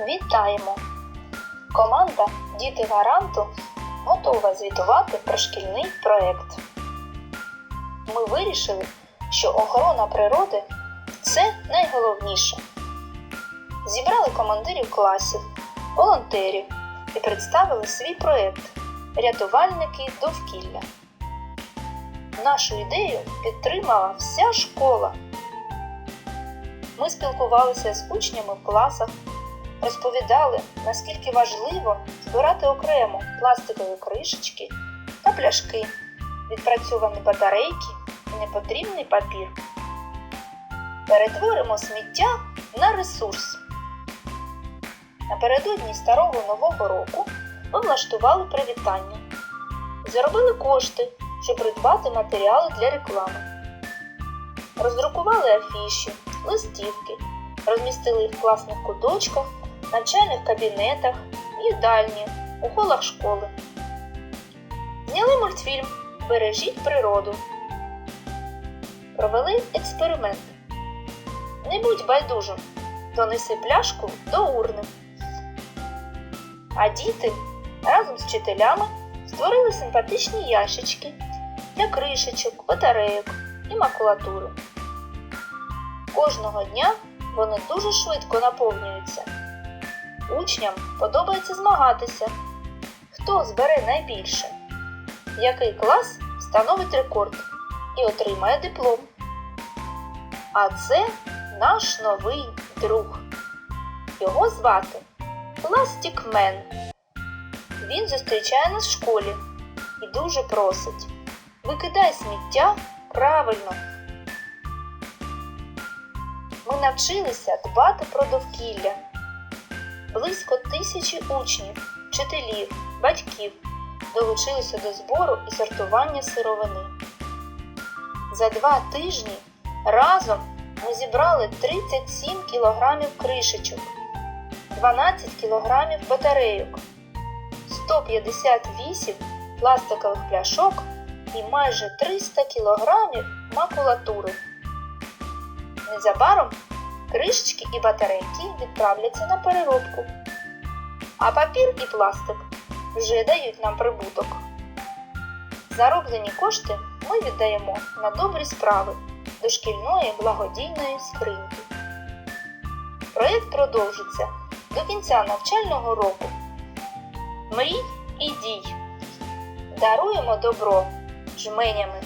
Вітаємо! Команда Діти Гаранту готова звітувати про шкільний проєкт. Ми вирішили, що охорона природи це найголовніше. Зібрали командирів класів, волонтерів і представили свій проєкт Рятувальники довкілля. Нашу ідею підтримала вся школа. Ми спілкувалися з учнями в класах, розповідали, наскільки важливо збирати окремо пластикові кришечки та пляшки, відпрацьовані батарейки і непотрібний папір. Перетворимо сміття на ресурс. Напередодні старого нового року ми влаштували привітання. Заробили кошти, щоб придбати матеріали для реклами. Роздрукували афіші, листівки, розмістили їх в класних куточках, навчальних кабінетах, їдальні, у холах школи. Зняли мультфільм Бережіть природу. Провели експеримент. Не будь байдужим, донеси пляшку до урни. А діти разом з вчителями створили симпатичні ящички для кришечок, батарейок і макулатури. Кожного дня вони дуже швидко наповнюються. Учням подобається змагатися, хто збере найбільше, який клас встановить рекорд і отримає диплом. А це наш новий друг. Його звати Пластікмен. Він зустрічає нас в школі і дуже просить: викидай сміття правильно. Ми навчилися дбати про довкілля. Близько тисячі учнів, вчителів, батьків долучилися до збору і сортування сировини. За два тижні разом ми зібрали 37 кілограмів кришечок, 12 кілограмів батарейок, 158 пластикових пляшок і майже 300 кілограмів макулатури. Незабаром кришечки і батарейки відправляться на переробку, а папір і пластик вже дають нам прибуток. Зароблені кошти ми віддаємо на добрі справи до шкільної благодійної скриньки. Проєкт продовжиться до кінця навчального року. Мрій і дій. Даруємо добро жменями.